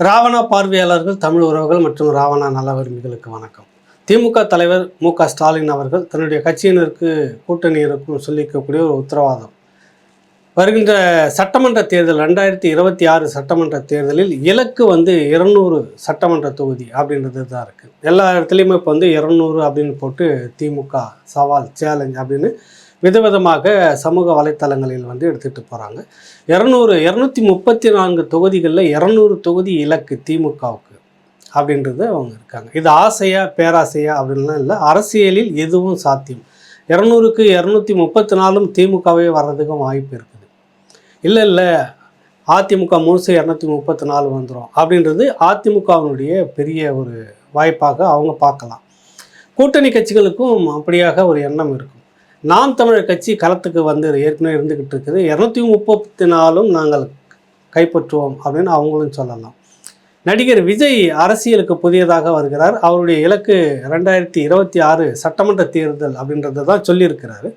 ராவணா பார்வையாளர்கள் தமிழ் உறவுகள் மற்றும் ராவணா நலவரிமைகளுக்கு வணக்கம். திமுக தலைவர் மு க ஸ்டாலின் அவர்கள் தன்னுடைய கட்சியினருக்கு கூட்டணி இருக்கும் சொல்லிக்கக்கூடிய ஒரு உத்தரவாதம். வருகின்ற சட்டமன்ற தேர்தல் ரெண்டாயிரத்தி இருபத்தி ஆறு சட்டமன்ற தேர்தலில் இலக்கு வந்து இருநூறு சட்டமன்ற தொகுதி அப்படின்றது தான் இருக்குது எல்லா இடத்துலையுமே இப்போ வந்து இருநூறு அப்படின்னு போட்டு திமுக சவால் சேலஞ்ச் அப்படின்னு விதவிதமாக சமூக வலைத்தளங்களில் வந்து எடுத்துகிட்டு போகிறாங்க இரநூறு இரநூத்தி முப்பத்தி நான்கு தொகுதிகளில் இரநூறு தொகுதி இலக்கு திமுகவுக்கு அப்படின்றது அவங்க இருக்காங்க. இது ஆசையா பேராசையா அப்படின்லாம் இல்லை. அரசியலில் எதுவும் சாத்தியம். இரநூறுக்கு இரநூத்தி முப்பத்தி நாலும் திமுகவே வர்றதுக்கும் வாய்ப்பு இருக்குது. இல்லை இல்லை அதிமுக முழுசு இரநூத்தி முப்பத்தி நாலு வந்துடும் அப்படின்றது அதிமுகவினுடைய பெரிய ஒரு வாய்ப்பாக அவங்க பார்க்கலாம். கூட்டணி கட்சிகளுக்கும் அப்படியாக ஒரு எண்ணம் இருக்கும். நாம் தமிழர் கட்சி களத்துக்கு வந்து ஏற்கனவே இருந்துக்கிட்டு இருக்குது. இரநூத்தி முப்பத்தி நாலும் நாங்கள் கைப்பற்றுவோம் அப்படின்னு அவங்களும் சொல்லலாம். நடிகர் விஜய் அரசியலுக்கு புதியதாக வருகிறார். அவருடைய இலக்கு ரெண்டாயிரத்தி இருபத்தி ஆறு சட்டமன்ற தேர்தல் அப்படின்றத தான் சொல்லியிருக்கிறாரு.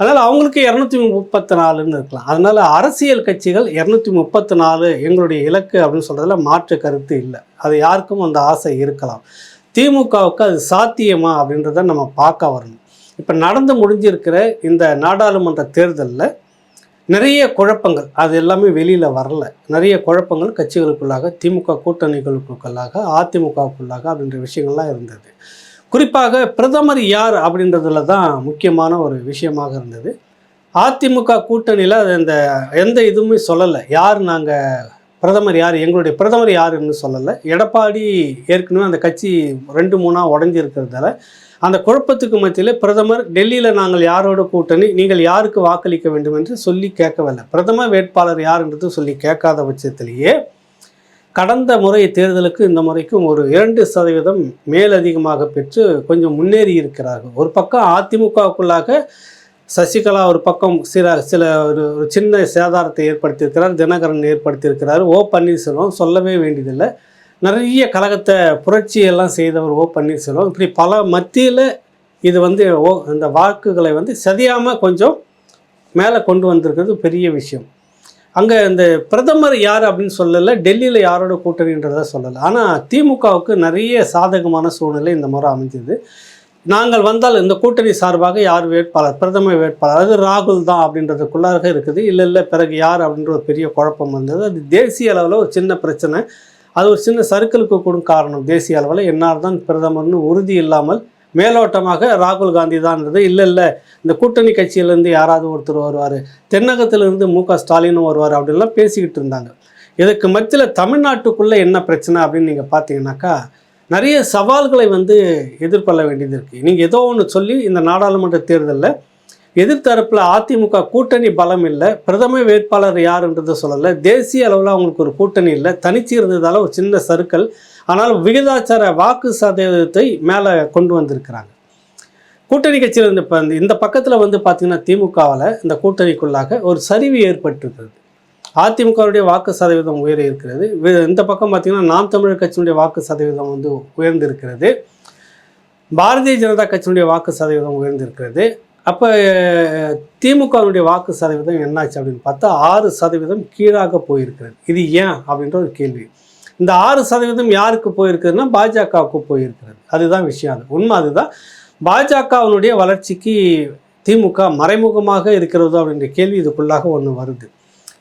அதனால் அவங்களுக்கு இரநூத்தி முப்பத்தி நாலுன்னு இருக்கலாம். அதனால் அரசியல் கட்சிகள் இரநூத்தி முப்பத்தி நாலு எங்களுடைய இலக்கு அப்படின்னு சொல்கிறதுல மாற்று கருத்து இல்லை. அது யாருக்கும் அந்த ஆசை இருக்கலாம். திமுகவுக்கு அது சாத்தியமா அப்படின்றத நம்ம பார்க்க வரணும். இப்போ நடந்து முடிஞ்சிருக்கிற இந்த நாடாளுமன்ற தேர்தலில் நிறைய குழப்பங்கள். அது எல்லாமே வெளியில் வரல. நிறைய குழப்பங்கள் கட்சிகளுக்குள்ளாக திமுக கூட்டணிகளுக்குள்ளாக அதிமுகவுக்குள்ளாக அப்படின்ற விஷயங்கள்லாம் இருந்தது. குறிப்பாக பிரதமர் யார் அப்படின்றதுல தான் முக்கியமான ஒரு விஷயமாக இருந்தது. அதிமுக கூட்டணியில் அது இந்த எந்த இதுவுமே சொல்லலை. யார் நாங்கள் பிரதமர் யார் எங்களுடைய பிரதமர் யாருன்னு சொல்லலை. எடப்பாடி ஏற்கனவே அந்த கட்சி ரெண்டு மூணாக உடஞ்சிருக்கிறதால அந்த குழப்பத்துக்கு மத்தியில் பிரதமர் டெல்லியில் நாங்கள் யாரோட கூட்டணி நீங்கள் யாருக்கு வாக்களிக்க வேண்டும் என்று சொல்லி கேட்கவில்லை. பிரதம வேட்பாளர் யாருன்றது சொல்லி கேட்காத பட்சத்திலேயே கடந்த முறை தேர்தலுக்கு இந்த முறைக்கும் ஒரு இரண்டு சதவீதம் மேலதிகமாக பெற்று கொஞ்சம் முன்னேறி இருக்கிறார்கள். ஒரு பக்கம் அதிமுகவுக்குள்ளாக சசிகலா ஒரு பக்கம் சில சில ஒரு ஒரு சின்ன சேதாரத்தை ஏற்படுத்தியிருக்கிறார் தினகரன் ஏற்படுத்தியிருக்கிறார். ஓ பன்னீர்செல்வம் சொல்லவே வேண்டியதில்லை. நிறைய கழகத்தை புரட்சியெல்லாம் செய்தவர் ஓ பன்னீர்செல்வம். இப்படி பல மத்தியில் இது வந்து ஓ இந்த வாக்குகளை வந்து சதியாமல் கொஞ்சம் மேலே கொண்டு வந்திருக்கிறது பெரிய விஷயம். அங்கே இந்த பிரதமர் யார் அப்படின்னு சொல்லலை டெல்லியில் யாரோட கூட்டணின்றதை சொல்லலை. ஆனால் திமுகவுக்கு நிறைய சாதகமான சூழ்நிலை இந்த முறை அமைஞ்சது. நாங்கள் வந்தால் இந்த கூட்டணி சார்பாக யார் வேட்பாளர் பிரதமர் வேட்பாளர்? அது ராகுல் தான் அப்படின்றதுக்குள்ளாக இருக்குது. இல்லை இல்லை பிறகு யார் அப்படின்ற ஒரு பெரிய குழப்பம் வந்தது. அது தேசிய அளவில் ஒரு சின்ன பிரச்சனை. அது ஒரு சின்ன சர்க்கிளுக்கு கூட காரணம் தேசிய அளவில். என்ஆர் தான் பிரதமர்னு உறுதி இல்லாமல் மேலோட்டமாக ராகுல் காந்தி தான்ன்றது இல்லை இல்லை இந்த கூட்டணி கட்சியிலேருந்து யாராவது ஒருத்தர் வருவார் தென்னகத்திலிருந்து மு க ஸ்டாலினும் வருவார் அப்படின்லாம் பேசிக்கிட்டு இருந்தாங்க. இதுக்கு மத்தியில் தமிழ்நாட்டுக்குள்ளே என்ன பிரச்சனை அப்படின்னு நீங்கள் பார்த்தீங்கன்னாக்கா நிறைய சவால்களை வந்து எதிர்கொள்ள வேண்டியது இருக்குது நீங்கள் ஏதோ ஒன்று சொல்லி இந்த நாடாளுமன்ற தேர்தலில் எதிர்த்தரப்பில் அதிமுக கூட்டணி பலம் இல்லை பிரதம வேட்பாளர் யாருன்றதை சொல்லலை. தேசிய அளவில் அவங்களுக்கு ஒரு கூட்டணி இல்லை. தனிச்சு இருந்ததால் ஒரு சின்ன சருக்கள் ஆனால் விகிதாச்சார வாக்கு சதவீதத்தை மேலே கொண்டு வந்திருக்கிறாங்க. கூட்டணி கட்சியில் இருந்து இப்போ இந்த இந்த பக்கத்தில் வந்து பார்த்திங்கன்னா திமுகவில் இந்த கூட்டணிக்குள்ளாக ஒரு சரிவு ஏற்பட்டிருக்கிறது. அதிமுகவுடைய வாக்கு சதவீதம் உயர இருக்கிறது. வி- இந்த பக்கம் பார்த்திங்கன்னா நாம் தமிழர் கட்சியினுடைய வாக்கு சதவீதம் வந்து உயர்ந்திருக்கிறது. பாரதிய ஜனதா கட்சியினுடைய வாக்கு சதவீதம் உயர்ந்திருக்கிறது. அப்போ திமுகவினுடைய வாக்கு சதவீதம் என்னாச்சு அப்படின்னு பார்த்தா ஆறு சதவீதம் கீழாக போயிருக்கிறது. இது ஏன் அப்படின்ற ஒரு கேள்வி. இந்த ஆறு சதவீதம் யாருக்கு போயிருக்குதுன்னா பாஜகவுக்கு போயிருக்கிறது. அதுதான் விஷயம். அது உண்மை அதுதான். பாஜகவினுடைய வளர்ச்சிக்கு திமுக மறைமுகமாக இருக்கிறதோ அப்படின்ற கேள்வி இதுக்குள்ளாக ஒன்று வருது.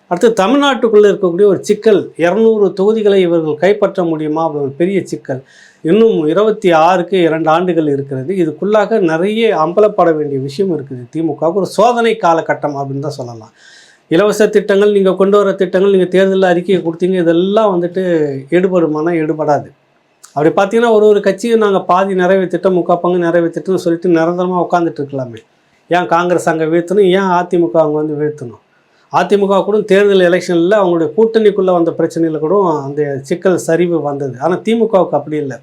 அடுத்து தமிழ்நாட்டுக்குள்ளே இருக்கக்கூடிய ஒரு சிக்கல் இரநூறு தொகுதிகளை இவர்கள் கைப்பற்ற முடியுமா? அப்படி ஒரு பெரிய சிக்கல். இன்னும் இருபத்தி ஆறுக்கு இரண்டு ஆண்டுகள் இருக்கிறது. இதுக்குள்ளாக நிறைய அம்பலப்பட வேண்டிய விஷயம் இருக்குது. திமுகவுக்கு ஒரு சோதனை காலகட்டம் அப்படின்னு தான் சொல்லலாம். இலவச திட்டங்கள் நீங்கள் கொண்டு வர திட்டங்கள் நீங்கள் தேர்தலில் அறிக்கையை கொடுத்தீங்க இதெல்லாம் வந்துட்டு எடுபடுமானா எடுபடாது. அப்படி பார்த்தீங்கன்னா ஒரு ஒரு கட்சியும் நாங்கள் பாதி நிறைவேற்றிட்டோம் முக்கால் பங்கு நிறைவேற்றிட்டோம்னு சொல்லிட்டு நிரந்தரமாக உட்காந்துட்டு இருக்கலாமே. ஏன் காங்கிரஸ் அங்கே வீழ்த்தணும்? ஏன் அதிமுக அவங்க வந்து வீழ்த்தணும்? அதிமுக கூட தேர்தல் எலெக்ஷனில் அவங்களுடைய கூட்டணிக்குள்ளே வந்த பிரச்சனையில் கூட அந்த சிக்கல் சரிவு வந்தது. ஆனால் திமுகவுக்கு அப்படி இல்லை.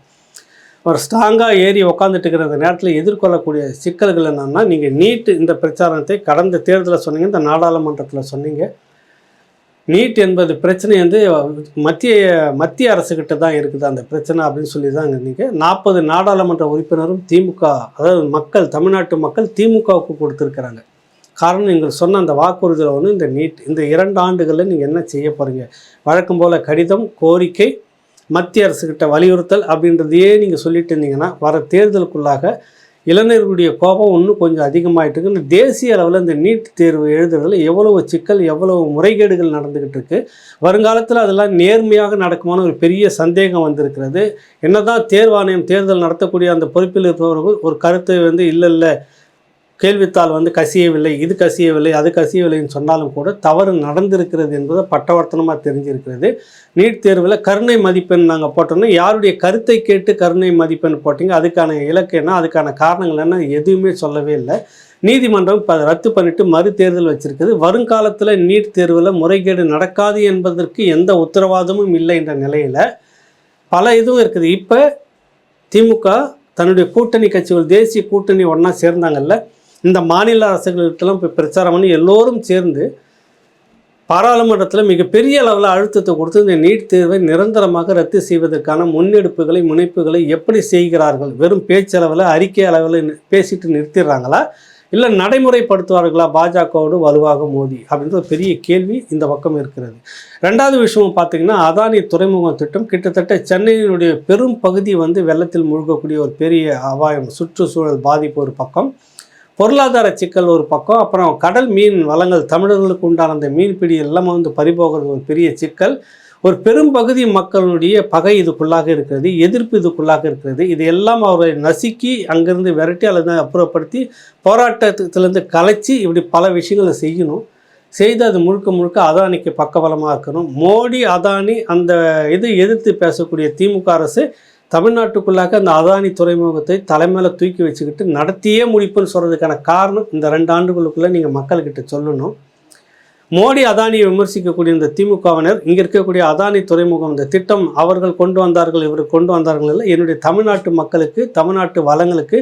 ஒரு ஸ்ட்ராங்காக ஏறி உக்காந்துட்டு இருக்கிற நேரத்தில் எதிர்கொள்ளக்கூடிய சிக்கல்கள் என்னென்னா நீங்கள் நீட் இந்த பிரச்சாரத்தை கடந்த தேர்தலில் சொன்னீங்க இந்த நாடாளுமன்றத்தில் சொன்னீங்க. நீட் என்பது பிரச்சனை வந்து மத்திய மத்திய அரசுக்கிட்ட தான் இருக்குது அந்த பிரச்சனை அப்படின்னு சொல்லி தான் நீங்கள் நாற்பது நாடாளுமன்ற உறுப்பினரும் திமுக அதாவது மக்கள் தமிழ்நாட்டு மக்கள் திமுகவுக்கு கொடுத்துருக்குறாங்க. காரணம் நீங்கள் சொன்ன அந்த வாக்குறுதியில் ஒன்று இந்த நீட் இந்த இரண்டு ஆண்டுகளில் நீங்கள் என்ன செய்ய போகிறீங்க வழக்கம் போல் கடிதம் கோரிக்கை மத்திய அரசுக்கிட்ட வலியுறுத்தல் அப்படின்றதையே நீங்கள் சொல்லிட்டு இருந்தீங்கன்னா வர தேர்தலுக்குள்ளாக இளைஞர்களுடைய கோபம் இன்னும் கொஞ்சம் அதிகமாயிட்டு இருக்கு. தேசிய அளவில் இந்த நீட் தேர்வு எழுதுறதுல எவ்வளவு சிக்கல் எவ்வளவு முறைகேடுகள் நடந்துக்கிட்டு இருக்கு. வருங்காலத்தில் அதெல்லாம் நேர்மையாக நடக்குமான ஒரு பெரிய சந்தேகம் வந்திருக்கிறது. என்னதான் தேர்வாணையம் தேர்தல் நடத்தக்கூடிய அந்த பொறுப்பில் இருப்பவர்கள் ஒரு கருத்தை வந்து இல்லை இல்லை கேள்வித்தாள் வந்து கசியவில்லை இது கசியவில்லை அது கசியவில்லைன்னு சொன்னாலும் கூட தவறு நடந்திருக்கிறது என்பதை பட்டவர்த்தனமாக தெரிஞ்சிருக்கிறது. நீட் தேர்வில் கருணை மதிப்பெண் நாங்கள் போட்டோம்னா யாருடைய கருத்தை கேட்டு கருணை மதிப்பெண் போட்டிங்க அதுக்கான இலக்கு என்ன அதுக்கான காரணங்கள் என்ன எதுவுமே சொல்லவே இல்லை. நீதிமன்றம் இப்போ ரத்து பண்ணிட்டு மறு தேர்தல் வச்சிருக்குது. வருங்காலத்தில் நீட் தேர்வில் முறைகேடு நடக்காது என்பதற்கு எந்த உத்தரவாதமும் இல்லை என்ற நிலையில் பல இதுவும் இருக்குது. இப்போ திமுக தன்னுடைய கூட்டணி கட்சிகள் தேசிய கூட்டணி ஒன்றா சேர்ந்தாங்கல்ல இந்த மாநில அரசுகளுக்கெல்லாம் இப்போ பிரச்சாரம் பண்ணி எல்லோரும் சேர்ந்து பாராளுமன்றத்தில் மிகப்பெரிய அளவில் அழுத்தத்தை கொடுத்து இந்த நீட் தேர்வை நிரந்தரமாக ரத்து செய்வதற்கான முன்னெடுப்புகளை முனைப்புகளை எப்படி செய்கிறார்கள்? வெறும் பேச்சளவில் அறிக்கை அளவில் பேசிட்டு நிறுத்திடுறாங்களா? இல்லை நடைமுறைப்படுத்துவார்களா பாஜகவோடு வலுவாக மோதி அப்படின்ற ஒரு பெரிய கேள்வி இந்த பக்கம் இருக்கிறது. ரெண்டாவது விஷயம் பார்த்தீங்கன்னா அதானி துறைமுகம் திட்டம் கிட்டத்தட்ட சென்னையினுடைய பெரும் பகுதி வந்து வெள்ளத்தில் மூழ்கக்கூடிய ஒரு பெரிய அபாயம் சுற்றுச்சூழல் பாதிப்பு ஒரு பக்கம். பொருளாதார சிக்கல் ஒரு பக்கம் அப்புறம் கடல் மீன் வளங்கள் தமிழர்களுக்கு உண்டான அந்த மீன்பிடி எல்லாம் வந்து பறிபோகிறது ஒரு பெரிய சிக்கல். ஒரு பெரும்பகுதி மக்களுடைய பகை இதுக்குள்ளாக இருக்கிறது எதிர்ப்பு இதுக்குள்ளாக இருக்கிறது. இது எல்லாம் அவரை நசுக்கி அங்கேருந்து விரட்டி அல்லது அப்புறப்படுத்தி போராட்டத்திலேருந்து கலைச்சி இப்படி பல விஷயங்களை செய்யணும். செய்து அது முழுக்க முழுக்க அதானிக்கு பக்கபலமாக இருக்கணும். மோடி அதானி அந்த இது எதிர்த்து பேசக்கூடிய திமுக அரசு தமிழ்நாட்டுக்குள்ளாக அந்த அதானி துறைமுகத்தை தலைமையில் தூக்கி வச்சுக்கிட்டு நடத்தியே முடிப்புன்னு சொல்கிறதுக்கான காரணம் இந்த ரெண்டு ஆண்டுகளுக்குள்ளே நீங்கள் மக்கள்கிட்ட சொல்லணும். மோடி அதானியை விமர்சிக்கக்கூடிய இந்த திமுகவினர் இங்கே இருக்கக்கூடிய அதானி துறைமுகம் இந்த திட்டம் அவர்கள் கொண்டு வந்தார்கள் இவர் கொண்டு வந்தார்கள் இல்லை என்னுடைய தமிழ்நாட்டு மக்களுக்கு தமிழ்நாட்டு வளங்களுக்கு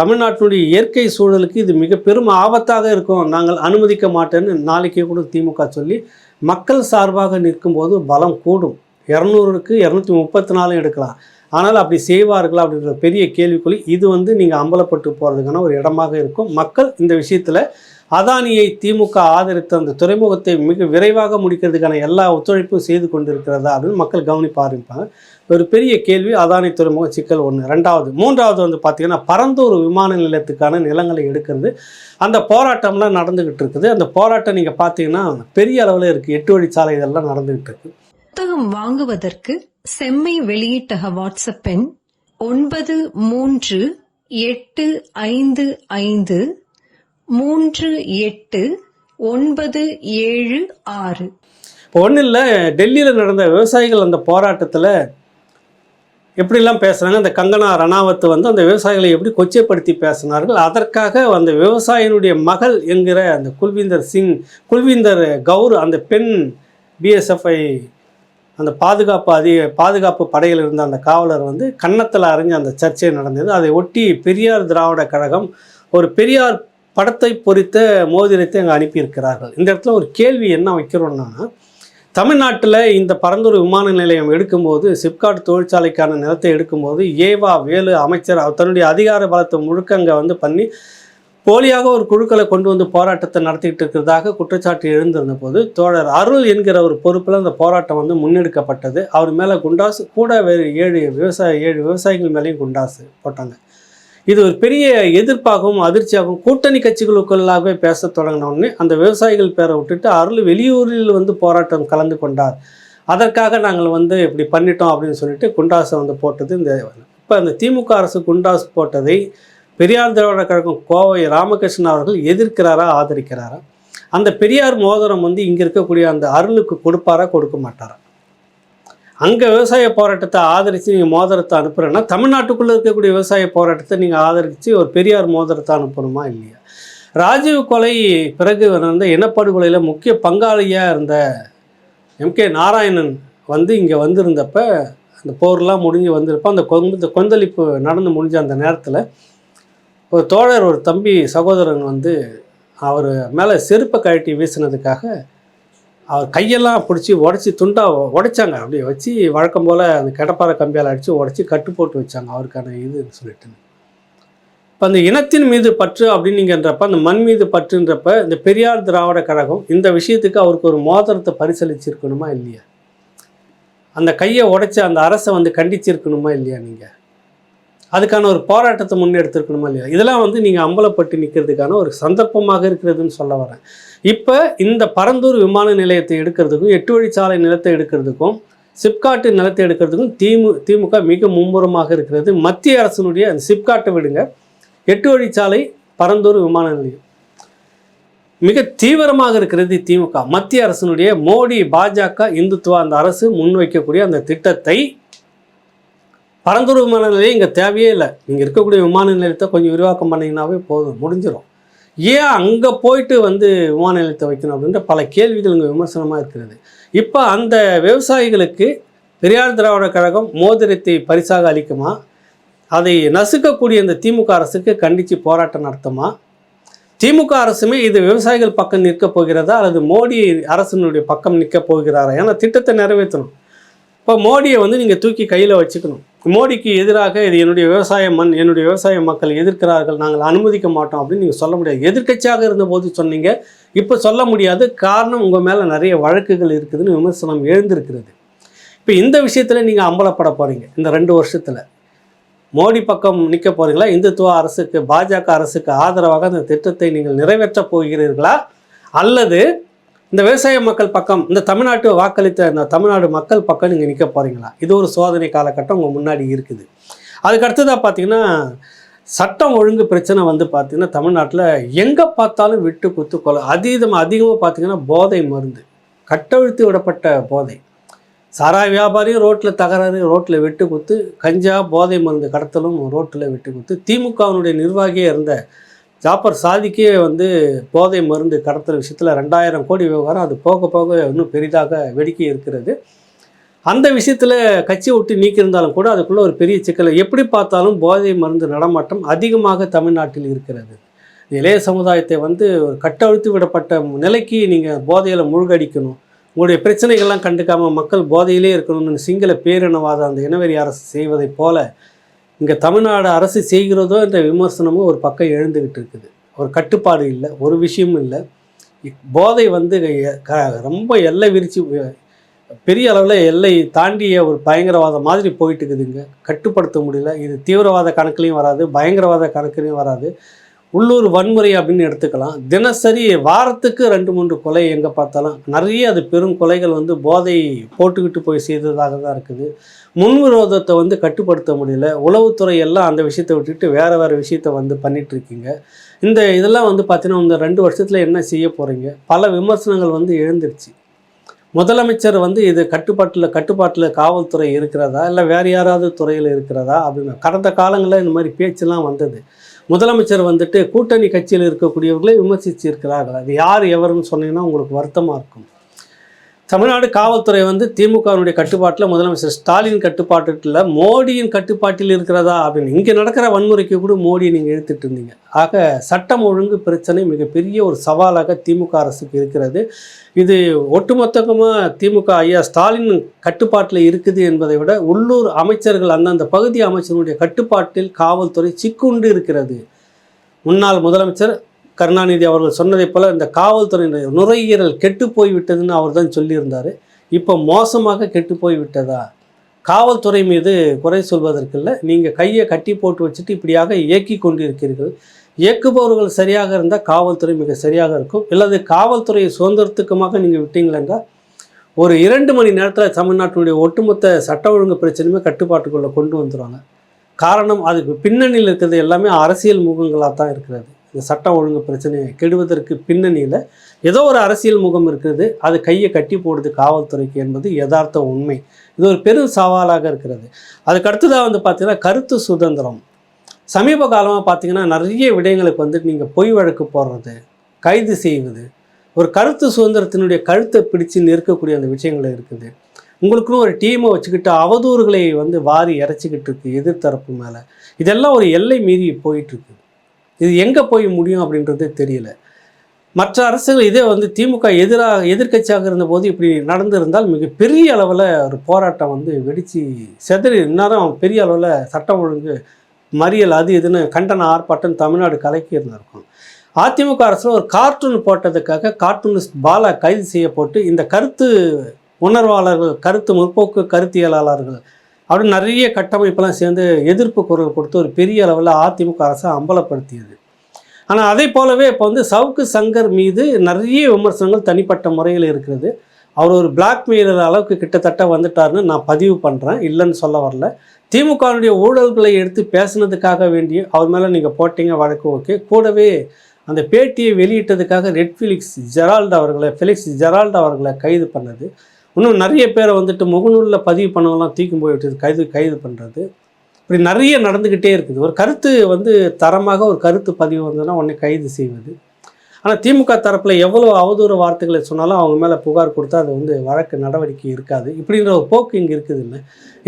தமிழ்நாட்டினுடைய இயற்கை சூழலுக்கு இது மிக பெரும் ஆபத்தாக இருக்கும். நாங்கள் அனுமதிக்க மாட்டேன்னு நாளைக்கே கூட திமுக சொல்லி மக்கள் சார்பாக நிற்கும்போது பலம் கூடும். இரநூறுக்கு இரநூத்தி முப்பத்தி நாலும் எடுக்கலாம். ஆனால் அப்படி செய்வார்களா அப்படின்ற பெரிய கேள்விக்குறி இது வந்து நீங்கள் அம்பலப்பட்டு போகிறதுக்கான ஒரு இடமாக இருக்கும். மக்கள் இந்த விஷயத்தில் அதானியை திமுக ஆதரித்த அந்த துறைமுகத்தை மிக விரைவாக முடிக்கிறதுக்கான எல்லா ஒத்துழைப்பும் செய்து கொண்டிருக்கிறதா அப்படின்னு மக்கள் கவனிப்ப ஆரம்பிப்பாங்க ஒரு பெரிய கேள்வி அதானி துறைமுக சிக்கல் ஒன்று ரெண்டாவது மூன்றாவது வந்து பார்த்திங்கன்னா பரந்தூர் விமான நிலையத்துக்கான நிலங்களை எடுக்கிறது. அந்த போராட்டம்லாம் நடந்துக்கிட்டு இருக்குது. அந்த போராட்டம் நீங்கள் பார்த்தீங்கன்னா பெரிய அளவில் இருக்குது எட்டு வழிச்சாலை இதெல்லாம் நடந்துக்கிட்டு இருக்குது புத்தகம் வாங்குவதற்கு செம்மை வெளியீட்டக வாட்ஸ்அப் எண் ஒன்பது மூன்று எட்டு ஐந்து ஐந்து மூன்று எட்டு ஒன்பது ஏழு ஆறு. இப்போ ஒன்றும் இல்லை டெல்லியில் நடந்த விவசாயிகள் அந்த போராட்டத்தில் எப்படிலாம் பேசுகிறாங்க அந்த கங்கனா ரணாவத் வந்து அந்த விவசாயிகளை எப்படி கொச்சைப்படுத்தி பேசினார்கள்? அதற்காக அந்த விவசாயினுடைய மகள் என்கிற அந்த குல்வீந்தர் சிங் குல்வீந்தர் கவுர் அந்த பெண் பிஎஸ்எஃப்ஐ அந்த பாதுகாப்பு அதிக பாதுகாப்பு படையில் இருந்த அந்த காவலர் வந்து கன்னத்தில் அறிஞ்ச அந்த சர்ச்சை நடந்தது. அதை ஒட்டி பெரியார் திராவிட கழகம் ஒரு பெரியார் படத்தை பொறித்த மோதிரத்தை அங்கே அனுப்பியிருக்கிறார்கள். இந்த இடத்துல ஒரு கேள்வி என்ன வைக்கிறோன்னா தமிழ்நாட்டில் இந்த பரந்தூர் விமான நிலையம் எடுக்கும்போது சிப்காட் தொழிற்சாலைக்கான நிலத்தை எடுக்கும்போது ஏவா வேலு அமைச்சர் தன்னுடைய அதிகார பலத்தை முழுக்க அங்கே வந்து பண்ணி போலியாக ஒரு குழுக்களை கொண்டு வந்து போராட்டத்தை நடத்திக்கிட்டு இருக்கிறதாக குற்றச்சாட்டு எழுந்திருந்த போது தோழர் அருள் என்கிற ஒரு பொறுப்பில் அந்த போராட்டம் வந்து முன்னெடுக்கப்பட்டது. அவர் மேலே குண்டாசு கூட வேறு ஏழு விவசாய ஏழு விவசாயிகள் மேலேயும் குண்டாசு போட்டாங்க. இது ஒரு பெரிய எதிர்ப்பாகவும் அதிர்ச்சியாகவும் கூட்டணி கட்சிகளுக்குள்ளாகவே பேச தொடங்கினோடனே அந்த விவசாயிகள் பேரை விட்டுட்டு அருள் வெளியூரில் வந்து போராட்டம் கலந்து கொண்டார். அதற்காக நாங்கள் வந்து இப்படி பண்ணிட்டோம் அப்படின்னு சொல்லிட்டு குண்டாசை வந்து போட்டது இந்த இப்போ அந்த திமுக அரசு குண்டாசு போட்டதை பெரியார் திராவிட கழகம் கோவை ராமகிருஷ்ணன் அவர்கள் எதிர்க்கிறாரா ஆதரிக்கிறாரா? அந்த பெரியார் மோதிரம் வந்து இங்கே இருக்கக்கூடிய அந்த அருளுக்கு கொடுப்பாரா கொடுக்க மாட்டாரா? அங்கே விவசாய போராட்டத்தை ஆதரித்து நீங்கள் மோதிரத்தை அனுப்புகிறேன்னா தமிழ்நாட்டுக்குள்ளே இருக்கக்கூடிய விவசாய போராட்டத்தை நீங்கள் ஆதரித்து ஒரு பெரியார் மோதிரத்தை அனுப்பணுமா இல்லையா? ராஜீவ் கொலை பிறகு வந்த இனப்படுகொலையில் முக்கிய பங்காளியாக இருந்த எம்கே நாராயணன் வந்து இங்கே வந்திருந்தப்ப அந்த போர்லாம் முடிஞ்சு வந்திருப்ப அந்த கொந்த கொந்தளிப்பு நடந்து முடிஞ்ச அந்த நேரத்தில் ஒரு தோழர் ஒரு தம்பி சகோதரன் வந்து அவர் மேலே செருப்பை கழட்டி வீசினதுக்காக அவர் கையெல்லாம் பிடிச்சி உடச்சி துண்டாக உடைச்சாங்க. அப்படியே வச்சு வழக்கம் போல் அந்த கடப்பாறை கம்பியால் அடித்து உடச்சி கட்டு போட்டு வச்சாங்க. அவருக்கான இதுன்னு சொல்லிட்டு. இப்போ அந்த இனத்தின் மீது பற்று அப்படின்னீங்கன்றப்ப அந்த மண் மீது பற்றுன்றப்ப இந்த பெரியார் திராவிட கழகம் இந்த விஷயத்துக்கு அவருக்கு ஒரு மோதிரத்தை பரிசளிச்சிருக்கணுமா இல்லையா? அந்த கையை உடைச்ச அந்த அரசை வந்து கண்டிச்சிருக்கணுமா இல்லையா நீங்கள் அதுக்கான ஒரு போராட்டத்தை முன்னெடுத்துருக்கணுமா இல்லையா? இதெல்லாம் வந்து நீங்கள் அம்பலப்பட்டு நிற்கிறதுக்கான ஒரு சந்தர்ப்பமாக இருக்கிறதுன்னு சொல்ல வரேன். இப்போ இந்த பரந்தூர் விமான நிலையத்தை எடுக்கிறதுக்கும் எட்டு வழிச்சாலை நிலத்தை எடுக்கிறதுக்கும் சிப்காட்டு நிலத்தை எடுக்கிறதுக்கும் திமு திமுக மிக மும்முரமாக இருக்கிறது. மத்திய அரசினுடைய அந்த சிப்காட்டை விடுங்க. எட்டு வழிச்சாலை பரந்தூர் விமான நிலையம். மிக தீவிரமாக இருக்கிறது திமுக. மத்திய அரசினுடைய மோடி பாஜக இந்துத்துவா அந்த அரசு முன்வைக்கக்கூடிய அந்த திட்டத்தை பரந்தூர் விமான நிலையம் இங்கே தேவையே இல்லை. நீங்கள் இருக்கக்கூடிய விமான நிலையத்தை கொஞ்சம் விரிவாக்கம் பண்ணிங்கனாவே போதும் முடிஞ்சிடும் ஏன் அங்கே போயிட்டு வந்து விமான நிலையத்தை வைக்கணும் அப்படின்ற பல கேள்விகள் இங்கே விமர்சனமாக இருக்கிறது. இப்போ அந்த விவசாயிகளுக்கு பெரியார் திராவிட கழகம் மோதிரத்தை பரிசாக அளிக்குமா? அதை நசுக்கக்கூடிய இந்த திமுக அரசுக்கு கண்டித்து போராட்டம் நடத்துமா? திமுக அரசுமே இது விவசாயிகள் பக்கம் நிற்க போகிறதா? அல்லது மோடி அரசினுடைய பக்கம் நிற்க போகிறாரா? ஏன்னா திட்டத்தை நிறைவேற்றணும். இப்போ மோடியை வந்து நீங்கள் தூக்கி கையில் வச்சுக்கணும். மோடிக்கு எதிராக இது என்னுடைய விவசாய மண் என்னுடைய விவசாய மக்கள் எதிர்க்கிறார்கள் நாங்கள் அனுமதிக்க மாட்டோம் அப்படின்னு நீங்கள் சொல்ல முடியாது. எதிர்க்கட்சியாக இருந்தபோது சொன்னீங்க. இப்போ சொல்ல முடியாது. காரணம் உங்கள் மேலே நிறைய வழக்குகள் இருக்குதுன்னு விமர்சனம் எழுந்திருக்கிறது. இப்போ இந்த விஷயத்தில் நீங்கள் அம்பலப்பட போகிறீங்க இந்த ரெண்டு வருஷத்தில். மோடி பக்கம் நிற்க போகிறீங்களா இந்துத்துவ அரசுக்கு பாஜக அரசுக்கு ஆதரவாக அந்த திட்டத்தை நீங்கள் நிறைவேற்றப் போகிறீர்களா? அல்லது இந்த விவசாய மக்கள் பக்கம் இந்த தமிழ்நாட்டு வாக்களித்த இந்த தமிழ்நாடு மக்கள் பக்கம் நீங்கள் நிற்க போகிறீங்களா இது ஒரு சோதனை காலகட்டம் உங்கள் முன்னாடி இருக்குது. அதுக்கு அடுத்ததாக பார்த்தீங்கன்னா சட்டம் ஒழுங்கு பிரச்சனை வந்து பார்த்திங்கன்னா தமிழ்நாட்டில் எங்கே பார்த்தாலும் விட்டு குத்து கொலை அதீதம் அதிகமாக பார்த்தீங்கன்னா போதை மருந்து கட்டவிழ்த்து விடப்பட்ட போதை. சாராய வியாபாரியும் ரோட்டில் தகராறு ரோட்டில் வெட்டு குத்து கஞ்சா போதை மருந்து கடத்தலும் ரோட்டில் வெட்டு குத்து திமுகவினுடைய நிர்வாகியே இருந்த ஜாப்பர் சாதிக்கே வந்து போதை மருந்து கடத்தல் விஷயத்தில் ரெண்டாயிரம் கோடி விவகாரம் அது போக போக இன்னும் பெரிதாக வெடிக்க இருக்கிறது. அந்த விஷயத்தில் கட்சி விட்டு நீக்கியிருந்தாலும் கூட அதுக்குள்ளே ஒரு பெரிய சிக்கல் எப்படி பார்த்தாலும் போதை மருந்து நடமாட்டம் அதிகமாக தமிழ்நாட்டில் இருக்கிறது. இளைய சமுதாயத்தை வந்து ஒரு கட்டழுத்து விடப்பட்ட நிலைக்கு நீங்கள் போதையில் மூழ்கடிக்கணும். உங்களுடைய பிரச்சனைகள்லாம் கண்டுக்காமல் மக்கள் போதையிலே இருக்கணும்னு சிங்கள பேரினவாத அந்த இனவெறி அரசு செய்வதைப் போல இங்கே தமிழ்நாடு அரசு செய்கிறதோ என்ற விமர்சனமும் ஒரு பக்கம் எழுந்துக்கிட்டு இருக்குது. ஒரு கட்டுப்பாடு இல்லை ஒரு விஷயமும் இல்லை. போதை வந்து க- ரொம்ப எல்லை விரிச்சு பெரிய அளவில் எல்லை தாண்டிய ஒரு பயங்கரவாதம் மாதிரி போயிட்டு இருக்குதுங்க. கட்டுப்படுத்த முடியல. இது தீவிரவாத கணக்குலையும் வராது பயங்கரவாத கணக்குலையும் வராது. உள்ளூர் வன்முறை அப்படின்னு எடுத்துக்கலாம். தினசரி வாரத்துக்கு ரெண்டு மூன்று கொலை எங்கே பார்த்தாலும் நிறைய அது பெரும் கொலைகள் வந்து போதை போட்டுக்கிட்டு போய் செய்ததாக தான் இருக்குது. முன்விரோதத்தை வந்து கட்டுப்படுத்த முடியல. உளவுத்துறை எல்லாம் அந்த விஷயத்தை விட்டுட்டு வேறு வேறு விஷயத்தை வந்து பண்ணிகிட்ருக்கீங்க இந்த இதெல்லாம் வந்து பார்த்தீங்கன்னா இந்த ரெண்டு வருஷத்தில் என்ன செய்ய போகிறீங்க பல விமர்சனங்கள் வந்து எழுந்துருச்சு. முதலமைச்சர் வந்து இது கட்டுப்பாட்டில் கட்டுப்பாட்டில் காவல்துறை இருக்கிறதா? இல்லை வேறு யாராவது துறையில் இருக்கிறதா? அப்படின்னு கடந்த காலங்களில் இந்த மாதிரி பேச்செல்லாம் வந்தது. முதலமைச்சர் வந்துட்டு கூட்டணி கட்சியில் இருக்கக்கூடியவர்களை விமர்சித்து இருக்கிறார்கள் அது யார் எவருன்னு சொன்னீங்கன்னா உங்களுக்கு வருத்தமாக இருக்கும். தமிழ்நாடு காவல்துறை வந்து திமுகவினுடைய கட்டுப்பாட்டில் முதலமைச்சர் ஸ்டாலின் கட்டுப்பாட்டில் மோடியின் கட்டுப்பாட்டில் இருக்கிறதா அப்படின்னு இங்கே நடக்கிற வன்முறைக்கு கூட மோடியை நீங்கள் இழுத்துட்டு இருந்தீங்க. ஆக சட்டம் ஒழுங்கு பிரச்சனை மிகப்பெரிய ஒரு சவாலாக திமுக அரசுக்கு இருக்கிறது. இது ஒட்டுமொத்தமாக திமுக ஐயா ஸ்டாலின் கட்டுப்பாட்டில் இருக்குது என்பதை விட உள்ளூர் அமைச்சர்கள் அந்தந்த பகுதி அமைச்சர்களுடைய கட்டுப்பாட்டில் காவல்துறை சிக்குண்டு இருக்கிறது. முன்னாள் முதலமைச்சர் கருணாநிதி அவர்கள் சொன்னதைப் போல் இந்த காவல்துறையினுடைய நுரையீரல் கெட்டு போய் விட்டதுன்னு அவர் தான் சொல்லியிருந்தார். இப்போ மோசமாக கெட்டு போய் விட்டதா காவல்துறை மீது குறை சொல்வதற்கில்ல நீங்கள் கையை கட்டி போட்டு வச்சுட்டு இப்படியாக இயக்கி கொண்டிருக்கிறீர்கள். இயக்குபவர்கள் சரியாக இருந்தால் காவல்துறை மிக சரியாக இருக்கும். இல்லது காவல்துறையை சுதந்திரத்துக்குமாக நீங்கள் விட்டீங்களா ஒரு இரண்டு மணி நேரத்தில் தமிழ்நாட்டினுடைய ஒட்டுமொத்த சட்ட ஒழுங்கு பிரச்சனையுமே கட்டுப்பாட்டுக்குள்ளே கொண்டு வந்துடுவாங்க காரணம் அதுக்கு பின்னணியில் இருக்கிறது எல்லாமே அரசியல் முகங்களாக தான் இருக்கிறது. இந்த சட்டம் ஒழுங்கு பிரச்சனையை கெடுவதற்கு பின்னணியில் ஏதோ ஒரு அரசியல் முகம் இருக்குது அது கையை கட்டி போடுது காவல்துறைக்கு என்பது யதார்த்த உண்மை. இது ஒரு பெரும் சவாலாக இருக்கிறது. அதுக்கு அடுத்ததாக வந்து பார்த்திங்கன்னா கருத்து சுதந்திரம். சமீப காலமாக பார்த்தீங்கன்னா நிறைய விடயங்களுக்கு வந்துட்டு நீங்கள் பொய் வழக்கு போடுறது கைது செய்வது ஒரு கருத்து சுதந்திரத்தினுடைய கழுத்தை பிடிச்சு நிற்கக்கூடிய அந்த விஷயங்கள் இருக்குது. உங்களுக்குன்னு ஒரு டீமை வச்சுக்கிட்டு அவதூறுகளை வந்து வாரி இறைச்சிக்கிட்டு இருக்கு எதிர்த்தரப்பு மேலே. இதெல்லாம் ஒரு எல்லை மீறி போயிட்டுருக்கு இது எங்கே போய் முடியும் அப்படின்றது தெரியல. மற்ற அரசுகள் இதே வந்து திமுக எதிராக எதிர்க்கட்சியாக இருந்தபோது இப்படி நடந்திருந்தால் மிகப்பெரிய அளவில் ஒரு போராட்டம் வந்து வெடித்து செதறி இன்னும் பெரிய அளவில் சட்டம் ஒழுங்கு மறியல் அது இதுன்னு கண்டன ஆர்ப்பாட்டம் தமிழ்நாடு கலக்கி இருந்திருக்கும். அதிமுக அரசில் ஒரு கார்ட்டூன் போட்டதுக்காக கார்ட்டூனிஸ்ட் பாலா கைது செய்யப்பட்டு இந்த கருத்து உணர்வாளர்கள் கருத்து முற்போக்கு கருத்தியலாளர்கள் அப்படின்னு நிறைய கட்டமைப்பெல்லாம் சேர்ந்து எதிர்ப்பு குரல் கொடுத்து ஒரு பெரிய அளவில் அதிமுக அரசை அம்பலப்படுத்தியது. ஆனால் அதே போலவே இப்போ வந்து சவுக்கு சங்கர் மீது நிறைய விமர்சனங்கள் தனிப்பட்ட முறையில் இருக்கிறது. அவர் ஒரு பிளாக்மெயிலர் அளவுக்கு கிட்டத்தட்ட வந்துட்டார்னு நான் பதிவு பண்ணுறேன் இல்லைன்னு சொல்ல வரல. திமுகவுடைய ஊழல்களை எடுத்து பேசுனதுக்காக வேண்டிய அவர் மேலே நீங்கள் போட்டீங்க வழக்கு ஓகே. கூடவே அந்த பேட்டியை வெளியிட்டதுக்காக ரெட் ஃபிலிக்ஸ் ஜெரால்டு அவர்களை ஃபெலிக்ஸ் ஜெரால்டு அவர்களை கைது பண்ணது. இன்னும் நிறைய பேரை வந்துட்டு முகநூலில் பதிவு பண்ணவெல்லாம் தூக்கி போய் கைது கைது பண்ணுறது இப்படி நிறைய நடந்துக்கிட்டே இருக்குது. ஒரு கருத்து வந்து தரமாக ஒரு கருத்து பதிவு வந்ததுன்னா உடனே கைது செய்வது. ஆனால் திமுக தரப்பில் எவ்வளோ அவதூறு வார்த்தைகளை சொன்னாலும் அவங்க மேலே புகார் கொடுத்தா அது வந்து வழக்கு நடவடிக்கை இருக்காது. இப்படின்ற ஒரு போக்கு இங்கே இருக்குது இல்லை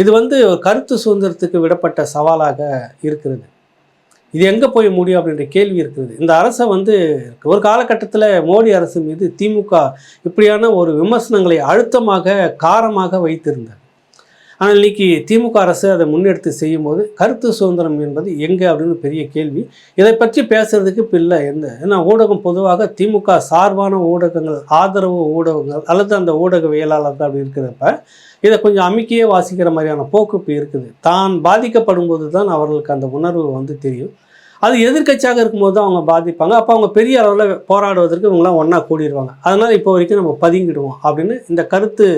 இது வந்து ஒரு கருத்து சுதந்திரத்துக்கு விடப்பட்ட சவாலாக இருக்கிறது. இது எங்கே போய் முடியும் அப்படின்ற கேள்வி இருக்குது. இந்த அரசை வந்து ஒரு காலகட்டத்தில் மோடி அரசு மீது திமுக இப்படியான ஒரு விமர்சனங்களை அழுத்தமாக காரமாக வைத்திருந்தார். ஆனால் இன்னைக்கு திமுக அரசு அதை முன்னெடுத்து செய்யும்போது கருத்து சுதந்திரம் என்பது எங்கே அப்படின்னு பெரிய கேள்வி. இதை பற்றி பேசுகிறதுக்கு இப்போ இல்லை. எந்த ஏன்னா ஊடகம் பொதுவாக திமுக சார்பான ஊடகங்கள் ஆதரவு ஊடகங்கள் அல்லது அந்த ஊடகவியலாளர்கள் அப்படி இருக்கிறப்ப இதை கொஞ்சம் அமுக்கியே வாசிக்கிற மாதிரியான போக்கு இப்போ இருக்குது. தான் பாதிக்கப்படும் போது தான் அவர்களுக்கு அந்த உணர்வு வந்து தெரியும். அது எதிர்க்கட்சியாக இருக்கும்போது தான் அவங்க பாதிப்பாங்க. அப்போ அவங்க பெரிய அளவில் போராடுவதற்கு இவங்களாம் ஒன்றா கூடிடுவாங்க அதனால் இப்போ வரைக்கும் நம்ம பதுங்கிடுவோம் அப்படின்னு இந்த கருத்து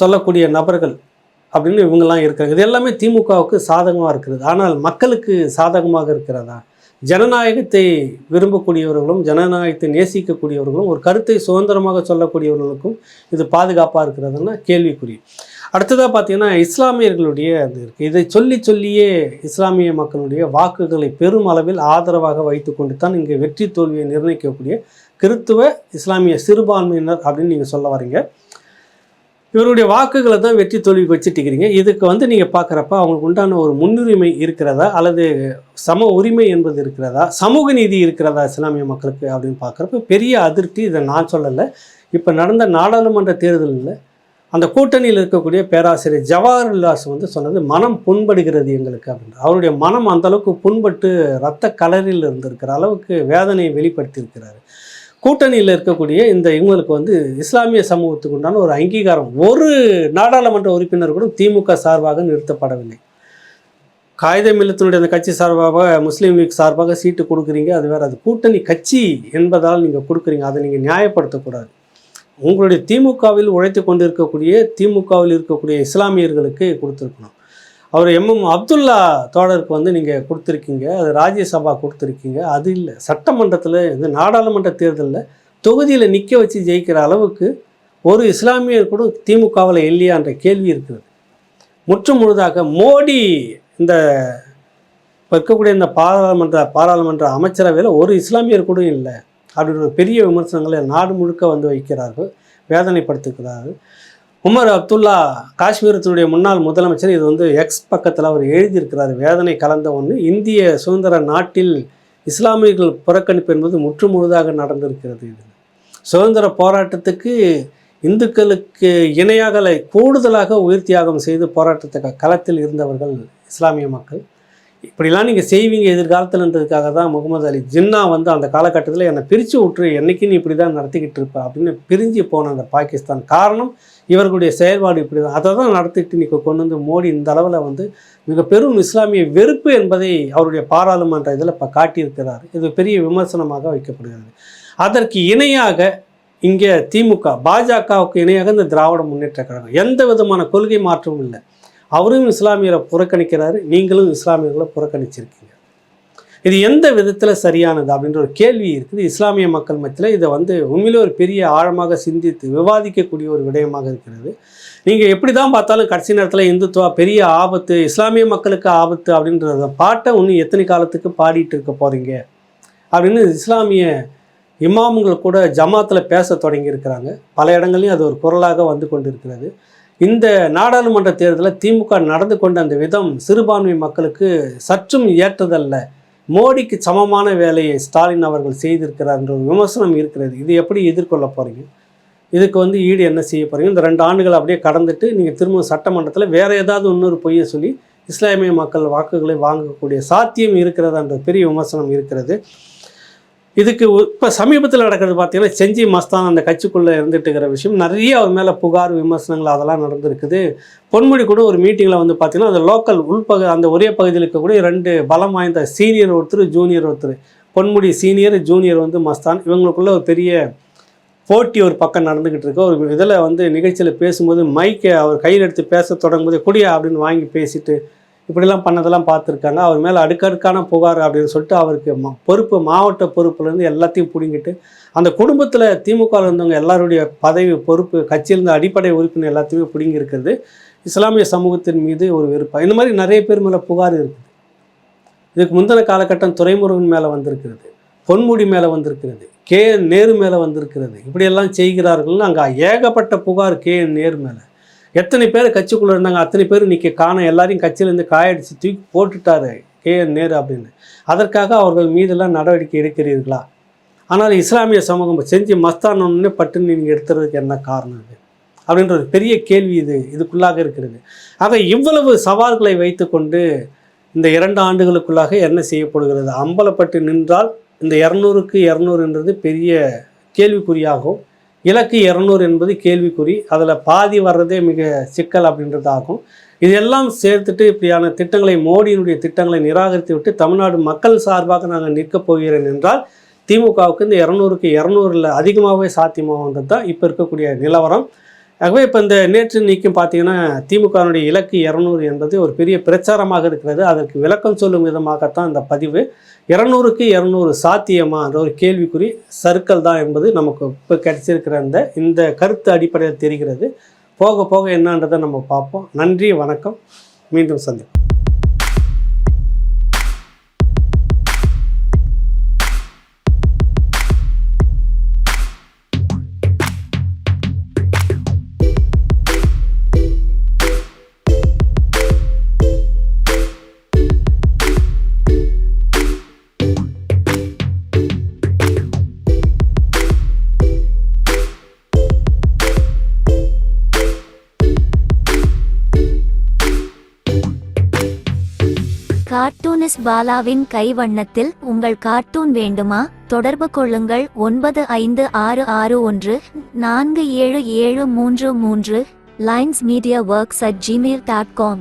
சொல்லக்கூடிய நபர்கள் அப்படின்னு இவங்கெல்லாம் இருக்கிறாங்க இது எல்லாமே திமுகவுக்கு சாதகமாக இருக்கிறது. ஆனால் மக்களுக்கு சாதகமாக இருக்கிறதா? ஜனநாயகத்தை விரும்பக்கூடியவர்களும் ஜனநாயகத்தை நேசிக்கக்கூடியவர்களும் ஒரு கருத்தை சுதந்திரமாக சொல்லக்கூடியவர்களுக்கும் இது பாதுகாப்பாக இருக்கிறதுன்னா கேள்விக்குறி. அடுத்ததாக பார்த்தீங்கன்னா இஸ்லாமியர்களுடைய அது இருக்குது இதை சொல்லி சொல்லியே இஸ்லாமிய மக்களுடைய வாக்குகளை பெரும் அளவில் ஆதரவாக வைத்துக்கொண்டு தான் இங்கே வெற்றி தோல்வியை நிர்ணயிக்கக்கூடிய கிறித்துவ இஸ்லாமிய சிறுபான்மையினர் அப்படின்னு நீங்கள் சொல்ல வரீங்க. இவருடைய வாக்குகளை தான் வெற்றி தோல்வி வச்சுட்டு இருக்கிறீங்க இதுக்கு வந்து நீங்கள் பார்க்குறப்ப அவங்களுக்கு உண்டான ஒரு முன்னுரிமை இருக்கிறதா? அல்லது சம உரிமை என்பது இருக்கிறதா? சமூக நீதி இருக்கிறதா இஸ்லாமிய மக்களுக்கு அப்படின்னு பார்க்குறப்ப பெரிய அதிருப்தி இதை நான் சொல்லலை. இப்போ நடந்த நாடாளுமன்ற தேர்தலில் அந்த கூட்டணியில் இருக்கக்கூடிய பேராசிரியர் ஜவஹர்லாஸ் வந்து சொன்னது மனம் புண்படுகிறது எங்களுக்கு அப்படின்னு அவருடைய மனம் அந்தளவுக்கு புண்பட்டு ரத்த கலரில் இருந்திருக்கிற அளவுக்கு வேதனையை வெளிப்படுத்தியிருக்கிறாரு. கூட்டணியில் இருக்கக்கூடிய இந்த இவங்களுக்கு வந்து இஸ்லாமிய சமூகத்துக்கு உண்டான ஒரு அங்கீகாரம். ஒரு நாடாளுமன்ற உறுப்பினர் கூட திமுக சார்பாக நிறுத்தப்படவில்லை. காகித மில்லத்தினுடைய அந்த கட்சி சார்பாக முஸ்லீம் லீக் சார்பாக சீட்டு கொடுக்குறீங்க அது வேறு. அது கூட்டணி கட்சி என்பதால் நீங்கள் கொடுக்குறீங்க அதை நீங்கள் நியாயப்படுத்தக்கூடாது. உங்களுடைய திமுகவில் உழைத்து கொண்டிருக்கக்கூடிய திமுகவில் இருக்கக்கூடிய இஸ்லாமியர்களுக்கு கொடுத்துருக்கணும். அவர் எம்எம் அப்துல்லா தோழருக்கு வந்து நீங்கள் கொடுத்துருக்கீங்க அது ராஜ்யசபா கொடுத்துருக்கீங்க அது இல்லை. சட்டமன்றத்தில் இந்த நாடாளுமன்ற தேர்தலில் தொகுதியில் நிற்க வச்சு ஜெயிக்கிற அளவுக்கு ஒரு இஸ்லாமியர் கூட திமுகவில் இல்லையான்ற கேள்வி இருக்குது. முற்று முழுதாக மோடி இந்த இப்போ இருக்கக்கூடிய இந்த பாராளுமன்ற பாராளுமன்ற அமைச்சரவையில் ஒரு இஸ்லாமியர் கூட இல்லை. அப்படின்ற பெரிய விமர்சனங்களை நாடு முழுக்க வந்து வைக்கிறார்கள் வேதனைப்படுத்துகிறார்கள். உமர் அப்துல்லா காஷ்மீரத்தினுடைய முன்னாள் முதலமைச்சர் இது வந்து எக்ஸ் பக்கத்தில் அவர் எழுதியிருக்கிறார் வேதனை கலந்த ஒன்று இந்திய சுதந்திர நாட்டில் இஸ்லாமியர்கள் புறக்கணிப்பு என்பது முற்று முழுதாக நடந்திருக்கிறது இது. சுதந்திர போராட்டத்துக்கு இந்துக்களுக்கு இணையாக கூடுதலாக உயிர் தியாகம் செய்து போராட்டத்துக்கு களத்தில் இருந்தவர்கள் இஸ்லாமிய மக்கள். இப்படிலாம் நீங்கள் செய்வீங்க எதிர்காலத்தில்ன்றதுக்காக தான் முகமது அலி ஜின்னா வந்து அந்த காலகட்டத்தில் என்னை பிரித்து விட்டுரு என்றைக்கு நீ இப்படி தான் நடத்திக்கிட்டு இருப்ப அப்படின்னு பிரிஞ்சு போன அந்த பாகிஸ்தான் காரணம். இவர்களுடைய செயல்பாடு இப்படி தான் அதை தான் நடத்திட்டு நீ கொண்டு வந்து மோடி இந்த அளவில் வந்து மிக பெரும் இஸ்லாமிய வெறுப்பு என்பதை அவருடைய பாராளுமன்ற இதில் இப்போ காட்டியிருக்கிறார். இது பெரிய விமர்சனமாக வைக்கப்படுகிறது. அதற்கு இணையாக இங்கே திமுக பாஜகவுக்கு இணையாக இந்த திராவிட முன்னேற்ற கழகம். எந்த விதமான கொள்கை மாற்றமும் இல்லை. அவரும் இஸ்லாமியரை புறக்கணிக்கிறாரு. நீங்களும் இஸ்லாமியர்களை புறக்கணிச்சிருக்கீங்க. இது எந்த விதத்தில் சரியானது அப்படின்ற ஒரு கேள்வி இருக்குது. இஸ்லாமிய மக்கள் மத்தியில் இதை வந்து உண்மையிலே ஒரு பெரிய ஆழமாக சிந்தித்து விவாதிக்கக்கூடிய ஒரு விடயமாக இருக்கிறது. நீங்கள் எப்படி தான் பார்த்தாலும் கடைசி நேரத்தில் இந்துத்துவா பெரிய ஆபத்து இஸ்லாமிய மக்களுக்கு ஆபத்து அப்படின்றத பாட்டை இன்னும் எத்தனை காலத்துக்கு பாடிட்டு இருக்க போகிறீங்க அப்படின்னு இஸ்லாமிய இமாம்கள் கூட ஜமாத்தில் பேச தொடங்கியிருக்கிறாங்க. பல இடங்கள்லையும் அது ஒரு குரலாக வந்து கொண்டிருக்கிறது. இந்த நாடாளுமன்ற தேர்தலில் திமுக நடந்து கொண்ட அந்த விதம் சிறுபான்மை மக்களுக்கு சற்றும் ஏற்றதல்ல. மோடிக்கு சமமான வேலையை ஸ்டாலின் அவர்கள் செய்திருக்கிறார் என்ற ஒரு விமர்சனம் இருக்கிறது. இது எப்படி எதிர்கொள்ள போகிறீங்க இதுக்கு வந்து ஈடு என்ன செய்ய போகிறீங்க இந்த ரெண்டு ஆண்டுகள் அப்படியே கடந்துட்டு நீங்கள் திரும்ப சட்டமன்றத்தில் வேறு ஏதாவது இன்னொரு பொய்யை சொல்லி இஸ்லாமிய மக்கள் வாக்குகளை வாங்கக்கூடிய சாத்தியம் இருக்கிறதான்ற பெரிய விமர்சனம் இருக்கிறது. இதுக்கு இப்போ சமீபத்தில் நடக்கிறது பார்த்தீங்கன்னா செஞ்சி மஸ்தான் அந்த கட்சிக்குள்ளே இருந்துட்டு இருக்கிற விஷயம். நிறைய அவர் மேலே புகார் விமர்சனங்கள் அதெல்லாம் நடந்திருக்குது. பொன்முடி கூட ஒரு மீட்டிங்கில் வந்து பார்த்தீங்கன்னா அந்த லோக்கல் உள்பகு அந்த ஒரே பகுதியில் இருக்கக்கூடிய ரெண்டு பலம் வாய்ந்த சீனியர் ஒருத்தர் ஜூனியர் ஒருத்தர். பொன்முடி சீனியர் ஜூனியர் வந்து மஸ்தான். இவங்களுக்குள்ள ஒரு பெரிய போட்டி ஒரு பக்கம் நடந்துக்கிட்டு இருக்கு. ஒரு இதில் வந்து நிகழ்ச்சியில் பேசும்போது மைக்கை அவர் கையில் எடுத்து பேச தொடங்கும்போது குடியா அப்படின்னு வாங்கி பேசிட்டு இப்படிலாம் பண்ணதெல்லாம் பார்த்துருக்காங்க. அவர் மேலே அடுக்கடுக்கான புகார் அப்படின்னு சொல்லிட்டு அவருக்கு ம பொறுப்பு மாவட்ட பொறுப்புலேருந்து எல்லாத்தையும் பிடுங்கிட்டு அந்த குடும்பத்தில் திமுகவில் இருந்தவங்க எல்லாருடைய பதவி பொறுப்பு கட்சியிலிருந்து அடிப்படை உறுப்பினர் எல்லாத்தையுமே பிடுங்கியிருக்கிறது இஸ்லாமிய சமூகத்தின் மீது ஒரு விருப்பம் இந்த மாதிரி நிறைய பேர் மேலே புகார் இருக்குது. இதுக்கு முந்தின காலகட்டம் துறைமுருகன் மேலே வந்திருக்கிறது பொன்முடி மேலே வந்திருக்கிறது கே என் நேரு மேலே வந்திருக்கிறது. இப்படியெல்லாம் செய்கிறார்கள்னு அங்கே ஏகப்பட்ட புகார் கே என் நேரு மேலே. எத்தனை பேர் கட்சிக்குள்ளே இருந்தாங்க? அத்தனை பேர் இன்றைக்கி காண எல்லாரையும் கட்சியிலேருந்து காயடிச்சு தூக்கி போட்டுட்டாரு. கே. என். நேரு அப்படின்னு. அதற்காக அவர்கள் மீதெல்லாம் நடவடிக்கை எடுக்கிறீர்களா? ஆனால் இஸ்லாமிய சமூகம் செஞ்சு மஸ்தானே பட்டுன்னு நீங்கள் எடுத்துறதுக்கு என்ன காரணம் இது? அப்படின்ற ஒரு பெரிய கேள்வி இது. இதுக்குள்ளாக இருக்கிறது. ஆக இவ்வளவு சவால்களை வைத்துக்கொண்டு இந்த இரண்டு ஆண்டுகளுக்குள்ளாக என்ன செய்யப்படுகிறது? அம்பலப்பட்டு நின்றால் இந்த இரநூறுக்கு இரநூறுன்றது பெரிய கேள்விக்குறியாகும். இலக்கு இரநூறு என்பது கேள்விக்குறி. அதில் பாதி வர்றதே மிக சிக்கல் அப்படின்றதாகும் இதெல்லாம் சேர்த்துட்டு இப்படியான திட்டங்களை மோடியினுடைய திட்டங்களை நிராகரித்து விட்டு தமிழ்நாடு மக்கள் சார்பாக நாங்கள் நிற்கப் போகிறேன் என்றால் திமுகவுக்கு இந்த இரநூறுக்கு இரநூறுல அதிகமாகவே சாத்தியமாகன்றது தான் இப்போ இருக்கக்கூடிய நிலவரம். ஆகவே இப்போ இந்த நேற்று நீக்கம் பார்த்தீங்கன்னா திமுகவினுடைய இலக்கு இரநூறு என்பது ஒரு பெரிய பிரச்சாரமாக இருக்கிறது. அதற்கு விளக்கம் சொல்லும் விதமாகத்தான் இந்த பதிவு. இரநூறுக்கு இரநூறு சாத்தியமா? ஒரு கேள்விக்குறி சர்க்கிள் தான் என்பது நமக்கு இப்போ கிடைச்சிருக்கிற அந்த இந்த கருத்து அடிப்படையில் தெரிகிறது. போக போக என்னன்றதை நம்ம பார்ப்போம். நன்றி வணக்கம். மீண்டும் சந்திப்போம். கார்ட்டூனிஸ்ட் பாலாவின் கைவண்ணத்தில் உங்கள் கார்ட்டூன் வேண்டுமா? தொடர்பு கொள்ளுங்கள். ஒன்பது ஐந்து ஆறு ஆறு ஒன்று நான்கு ஏழு ஏழு மூன்று மூன்று. Lines media works at Gmail dot com